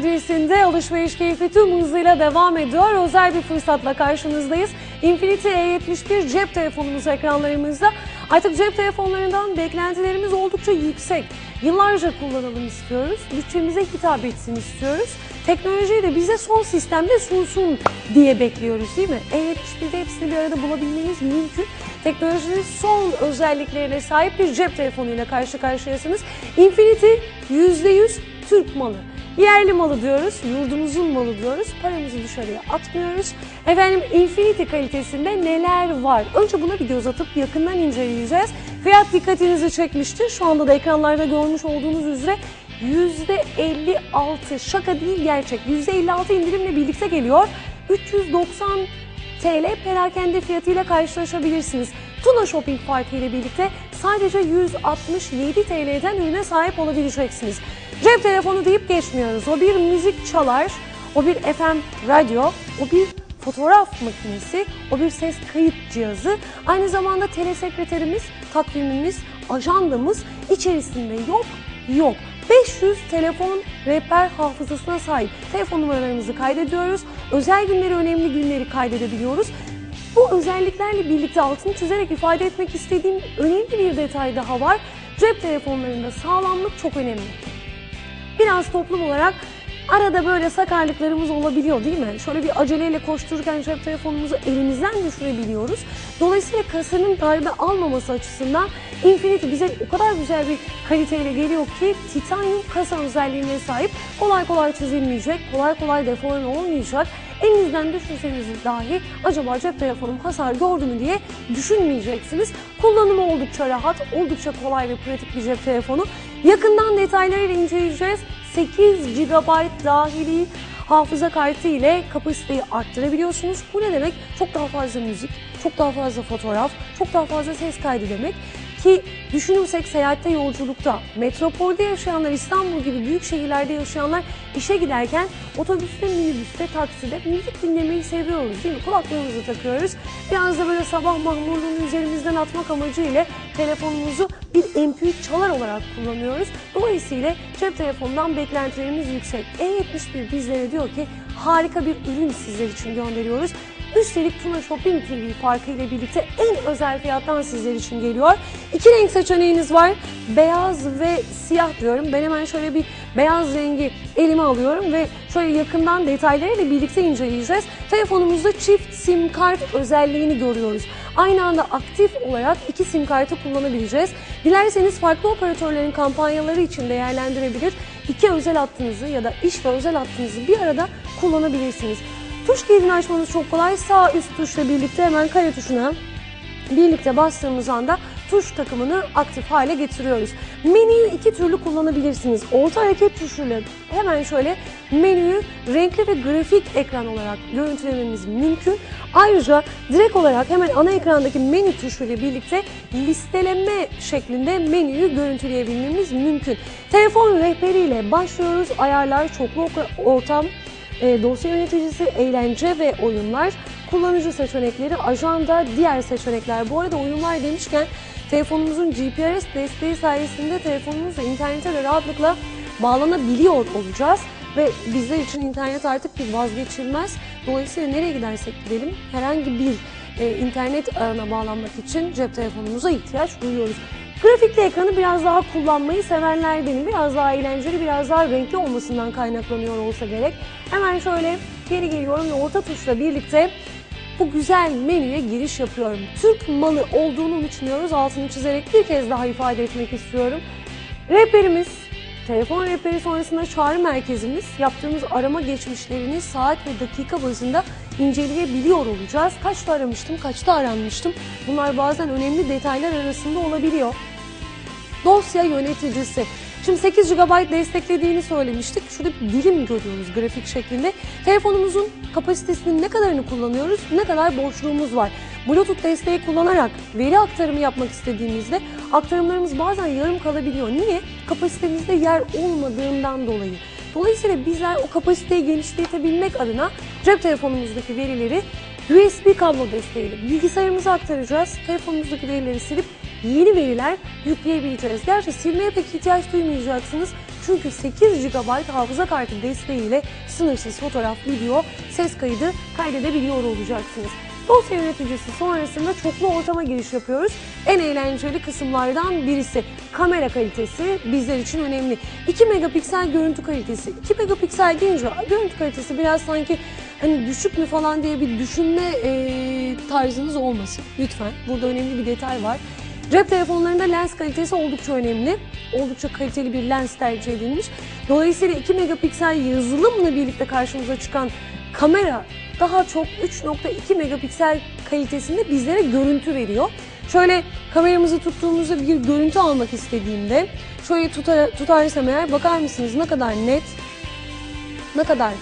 Adresinde alışveriş keyfi tüm hızıyla devam ediyor. Özel bir fırsatla karşınızdayız. Infinity E71 cep telefonumuz ekranlarımızda. Artık cep telefonlarından beklentilerimiz oldukça yüksek. Yıllarca kullanalım istiyoruz. Bütçemize hitap etsin istiyoruz. Teknolojiyi de bize son sistemde sunsun diye bekliyoruz değil mi? E71'de hepsini bir arada bulabilmeniz mümkün. Teknolojinin son özelliklerine sahip bir cep telefonuyla karşı karşıyasınız. Infinity %100 Türk malı. Yerli malı diyoruz, yurdumuzun malı diyoruz. Paramızı dışarıya atmıyoruz. Efendim Infinity kalitesinde neler var? Önce buna bir göz atıp yakından inceleyeceğiz. Fiyat dikkatinizi çekmiştir. Şu anda da ekranlarda görmüş olduğunuz üzere %56 şaka değil gerçek. %56 indirimle birlikte geliyor. 390 TL perakende fiyatıyla karşılaşabilirsiniz. Tuna Shopping farkı ile birlikte sadece 167 TL'den ürüne sahip olabileceksiniz. Cep telefonu deyip geçmiyoruz. O bir müzik çalar, o bir FM radyo, o bir fotoğraf makinesi, o bir ses kayıt cihazı. Aynı zamanda telesekreterimiz, takvimimiz, ajandamız içerisinde yok, yok. 500 telefon rehber hafızasına sahip telefon numaralarımızı kaydediyoruz. Özel günleri, önemli günleri kaydedebiliyoruz. Bu özelliklerle birlikte altını çizerek ifade etmek istediğim önemli bir detay daha var. Cep telefonlarında sağlamlık çok önemli. Biraz toplum olarak arada böyle sakarlıklarımız olabiliyor değil mi? Şöyle bir aceleyle koştururken cep telefonumuzu elimizden düşürebiliyoruz. Dolayısıyla kasanın darbe almaması açısından Infinity bize o kadar güzel bir kaliteyle geliyor ki titanyum kasa özelliğine sahip. Kolay kolay çizilmeyecek, kolay kolay deforme olmayacak. Elinizden düşürseniz dahi acaba cep telefonum hasar gördü mü diye düşünmeyeceksiniz. Kullanımı oldukça rahat, oldukça kolay ve pratik bir cep telefonu. Yakından detaylarıyla inceleyeceğiz. 8 GB dahili hafıza kartı ile kapasiteyi arttırabiliyorsunuz. Bu ne demek? Çok daha fazla müzik, çok daha fazla fotoğraf, çok daha fazla ses kaydı demek. Ki düşünürsek seyahatte, yolculukta, metropolde yaşayanlar, İstanbul gibi büyük şehirlerde yaşayanlar işe giderken otobüste, minibüste, takside müzik dinlemeyi seviyoruz değil mi? Kulaklığımızı takıyoruz. Biraz da böyle sabah mahmurluğunu üzerimizden atmak amacıyla telefonumuzu bir MP3 çalar olarak kullanıyoruz. Dolayısıyla cep telefonundan beklentilerimiz yüksek. E71 bizlere diyor ki harika bir ürün sizler için gönderiyoruz. Üstelik Tuna Shopping TV farkı ile birlikte en özel fiyattan sizler için geliyor. İki renk seçeneğiniz var. Beyaz ve siyah diyorum. Ben hemen şöyle bir beyaz rengi elime alıyorum ve şöyle yakından detaylarıyla birlikte inceleyeceğiz. Telefonumuzda çift sim kart özelliğini görüyoruz. Aynı anda aktif olarak iki sim kartı kullanabileceğiz. Dilerseniz farklı operatörlerin kampanyaları için değerlendirebilir. İki özel hattınızı ya da iş ve özel hattınızı bir arada kullanabilirsiniz. Tuş kilidini açmanız çok kolay. Sağ üst tuşla birlikte hemen kare tuşuna birlikte bastığımız anda tuş takımını aktif hale getiriyoruz. Menüyü iki türlü kullanabilirsiniz. Orta hareket tuşuyla hemen şöyle menüyü renkli ve grafik ekran olarak görüntülememiz mümkün. Ayrıca direkt olarak hemen ana ekrandaki menü tuşuyla birlikte listeleme şeklinde menüyü görüntüleyebilmemiz mümkün. Telefon rehberiyle başlıyoruz. Ayarlar, çoklu ortam, e, dosya yöneticisi, eğlence ve oyunlar, kullanıcı seçenekleri, ajanda, diğer seçenekler. Bu arada oyunlar demişken telefonumuzun GPS desteği sayesinde telefonumuzla internete de rahatlıkla bağlanabiliyor olacağız. Ve bizler için internet artık bir vazgeçilmez. Dolayısıyla nereye gidersek gidelim herhangi bir e, internet ağına bağlanmak için cep telefonumuza ihtiyaç duyuyoruz. Grafikli ekranı biraz daha kullanmayı sevenlerdenim. Biraz daha eğlenceli, biraz daha renkli olmasından kaynaklanıyor olsa gerek. Hemen şöyle geri geliyorum ve orta tuşla birlikte bu güzel menüye giriş yapıyorum. Türk malı olduğunu unutmuyoruz. Altını çizerek bir kez daha ifade etmek istiyorum. Rehberimiz, telefon rehberi sonrasında çağrı merkezimiz, yaptığımız arama geçmişlerini saat ve dakika bazında inceleyebiliyor olacağız. Kaçta aramıştım, kaçta aranmıştım. Bunlar bazen önemli detaylar arasında olabiliyor. Dosya yöneticisi. Şimdi 8 GB desteklediğini söylemiştik. Şurada bir dilim görüyoruz grafik şeklinde. Telefonumuzun kapasitesinin ne kadarını kullanıyoruz, ne kadar boşluğumuz var. Bluetooth desteği kullanarak veri aktarımı yapmak istediğimizde aktarımlarımız bazen yarım kalabiliyor. Niye? Kapasitemizde yer olmadığından dolayı. Dolayısıyla bizler o kapasiteyi genişletebilmek adına cep telefonumuzdaki verileri USB kablo desteğiyle bilgisayarımıza aktaracağız. Telefonumuzdaki verileri silip yeni veriler yükleyebileceğiz. Gerçi silmeye pek ihtiyaç duymayacaksınız. Çünkü 8 GB hafıza kartı desteğiyle sınırsız fotoğraf, video, ses kaydı kaydedebiliyor olacaksınız. Dosya yöneticisi sonrasında çoklu ortama giriş yapıyoruz. En eğlenceli kısımlardan birisi kamera kalitesi bizler için önemli. 2 megapiksel görüntü kalitesi. 2 megapiksel deyince görüntü kalitesi biraz sanki hani düşük mü falan diye bir düşünme e, tarzınız olmasın lütfen. Burada önemli bir detay var. Cep telefonlarında lens kalitesi oldukça önemli. Oldukça kaliteli bir lens tercih edilmiş. Dolayısıyla 2 megapiksel yazılımla birlikte karşımıza çıkan kamera daha çok 3.2 megapiksel kalitesinde bizlere görüntü veriyor. Şöyle kameramızı tuttuğumuzda bir görüntü almak istediğimde şöyle tutar, tutarsam eğer bakar mısınız ne kadar net, ne kadar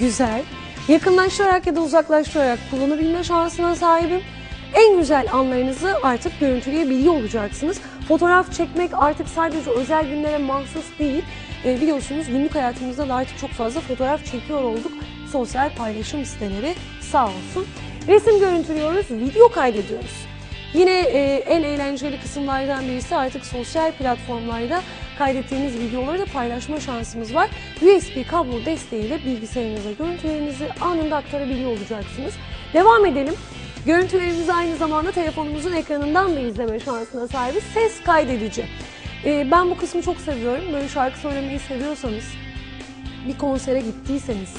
güzel, yakınlaştırarak ya da uzaklaştırarak kullanabilme şansına sahibim. En güzel anlarınızı artık görüntüleyebiliyor olacaksınız. Fotoğraf çekmek artık sadece özel günlere mahsus değil. E, biliyorsunuz günlük hayatımızda da artık çok fazla fotoğraf çekiyor olduk. Sosyal paylaşım siteleri sağ olsun. Resim görüntülüyoruz, video kaydediyoruz. Yine e, en eğlenceli kısımlardan birisi artık sosyal platformlarda kaydettiğiniz videoları da paylaşma şansımız var. USB kablo desteğiyle bilgisayarınıza görüntülerinizi anında aktarabiliyor olacaksınız. Devam edelim. Görüntülerimizi aynı zamanda telefonumuzun ekranından da izleme şansına sahibiz. Ses kaydedici. E, ben bu kısmı çok seviyorum. Böyle şarkı söylemeyi seviyorsanız, bir konsere gittiyseniz,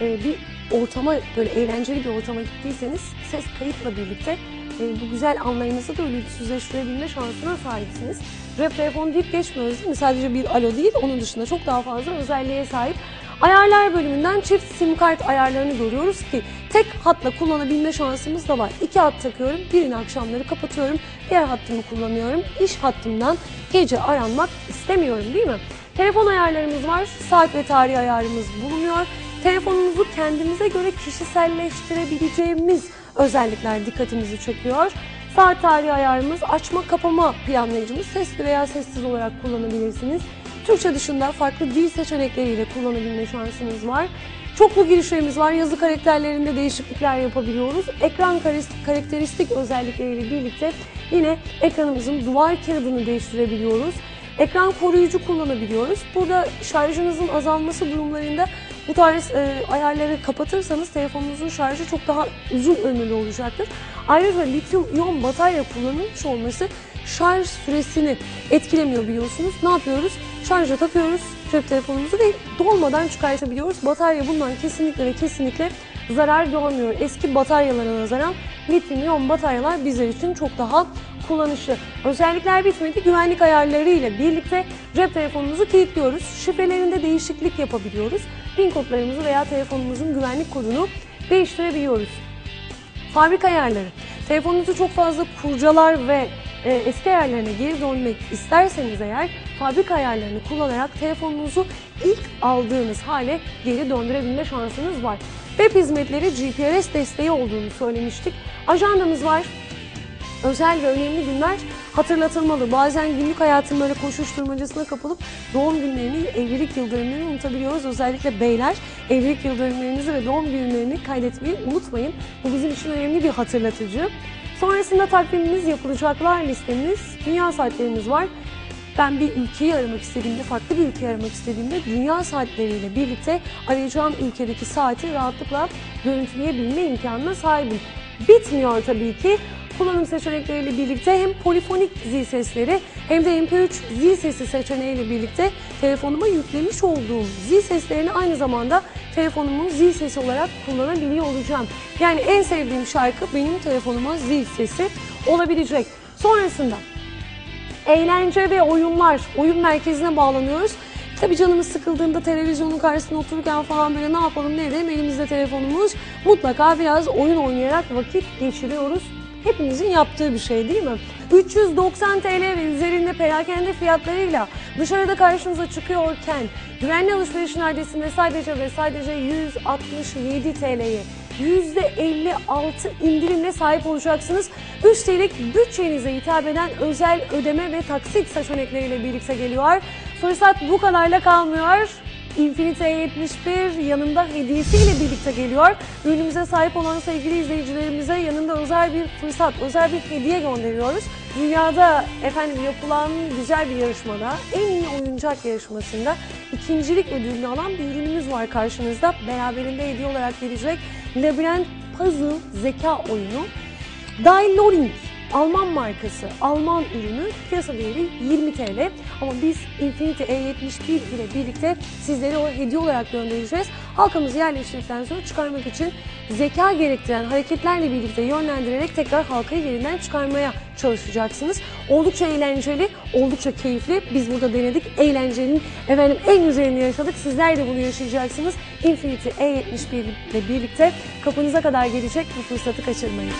e, bir ortama böyle eğlenceli bir ortama gittiyseniz ses kayıtla birlikte e, bu güzel anlarınızı da ölümsüzleştirebilme şansına sahipsiniz. Cep telefonu deyip geçmiyoruz değil mi? Sadece bir alo değil, onun dışında çok daha fazla özelliğe sahip. Ayarlar bölümünden çift sim kart ayarlarını görüyoruz ki tek hatla kullanabilme şansımız da var. İki hat takıyorum, birini akşamları kapatıyorum, diğer hattımı kullanıyorum. İş hattımdan gece aranmak istemiyorum değil mi? Telefon ayarlarımız var, saat ve tarih ayarımız bulunuyor. Telefonumuzu kendimize göre kişiselleştirebileceğimiz özellikler dikkatimizi çekiyor. Saat tarihi ayarımız, açma kapama planlayıcımız sesli veya sessiz olarak kullanabilirsiniz. Türkçe dışında farklı dil seçenekleriyle kullanabilme şansınız var. Çoklu girişlerimiz var. Yazı karakterlerinde değişiklikler yapabiliyoruz. Ekran karakteristik özellikleriyle birlikte yine ekranımızın duvar kağıdını değiştirebiliyoruz. Ekran koruyucu kullanabiliyoruz. Burada şarjınızın azalması durumlarında bu tarz e, ayarları kapatırsanız telefonunuzun şarjı çok daha uzun ömürlü olacaktır. Ayrıca lityum iyon batarya kullanılmış olması şarj süresini etkilemiyor biliyorsunuz. Ne yapıyoruz? Şarja takıyoruz cep telefonumuzu ve dolmadan çıkartabiliyoruz. Batarya bundan kesinlikle ve kesinlikle zarar görmüyor. Eski bataryalara nazaran lityum iyon bataryalar bizler için çok daha kullanışı. Özellikler bitmedi. Güvenlik ayarları ile birlikte cep telefonumuzu kilitliyoruz. Şifrelerinde değişiklik yapabiliyoruz. PIN kodlarımızı veya telefonumuzun güvenlik kodunu değiştirebiliyoruz. Fabrika ayarları. Telefonunuzu çok fazla kurcalar ve e, eski ayarlarına geri dönmek isterseniz eğer fabrika ayarlarını kullanarak telefonunuzu ilk aldığınız hale geri döndürebilme şansınız var. Web hizmetleri GPRS desteği olduğunu söylemiştik. Ajandamız var. Özel ve önemli günler hatırlatılmalı. Bazen günlük hayatın böyle koşuşturmacasına kapılıp doğum günlerini, evlilik yıldönümlerini unutabiliyoruz. Özellikle beyler evlilik yıldönümlerinizi ve doğum günlerini kaydetmeyi unutmayın. Bu bizim için önemli bir hatırlatıcı. Sonrasında takvimimiz, yapılacaklar listemiz, dünya saatlerimiz var. Ben bir ülkeyi aramak istediğimde, farklı bir ülkeyi aramak istediğimde dünya saatleriyle birlikte arayacağım ülkedeki saati rahatlıkla görüntüleyebilme imkanına sahibim. Bitmiyor tabii ki kullanım seçenekleriyle birlikte hem polifonik zil sesleri hem de MP3 zil sesi seçeneğiyle birlikte telefonuma yüklemiş olduğum zil seslerini aynı zamanda telefonumun zil sesi olarak kullanabiliyor olacağım. Yani en sevdiğim şarkı benim telefonuma zil sesi olabilecek. Sonrasında eğlence ve oyunlar, oyun merkezine bağlanıyoruz. Tabii canımız sıkıldığında televizyonun karşısında otururken falan böyle ne yapalım ne edelim elimizde telefonumuz mutlaka biraz oyun oynayarak vakit geçiriyoruz hepimizin yaptığı bir şey değil mi? 390 TL ve üzerinde perakende fiyatlarıyla dışarıda karşınıza çıkıyorken güvenli alışverişin adresinde sadece ve sadece 167 TL'ye %56 indirimle sahip olacaksınız. Üstelik bütçenize hitap eden özel ödeme ve taksit seçenekleriyle birlikte geliyor. Fırsat bu kadarla kalmıyor. Infinity E71 yanında hediyesiyle birlikte geliyor. Ürünümüze sahip olan sevgili izleyicilerimize yanında özel bir fırsat, özel bir hediye gönderiyoruz. dünyada efendim yapılan güzel bir yarışmada en iyi oyuncak yarışmasında ikincilik ödülünü alan bir ürünümüz var karşınızda. Beraberinde hediye olarak gelecek Labirent Puzzle Zeka oyunu. Dai Loring Alman markası, Alman ürünü piyasa değeri 20 TL. Ama biz Infinity E71 ile birlikte sizlere o hediye olarak göndereceğiz. Halkamızı yerleştirdikten sonra çıkarmak için zeka gerektiren hareketlerle birlikte yönlendirerek tekrar halkayı yerinden çıkarmaya çalışacaksınız. Oldukça eğlenceli, oldukça keyifli. Biz burada denedik. Eğlencenin efendim en güzelini yaşadık. Sizler de bunu yaşayacaksınız. Infinity E71 ile birlikte kapınıza kadar gelecek bu fırsatı kaçırmayın.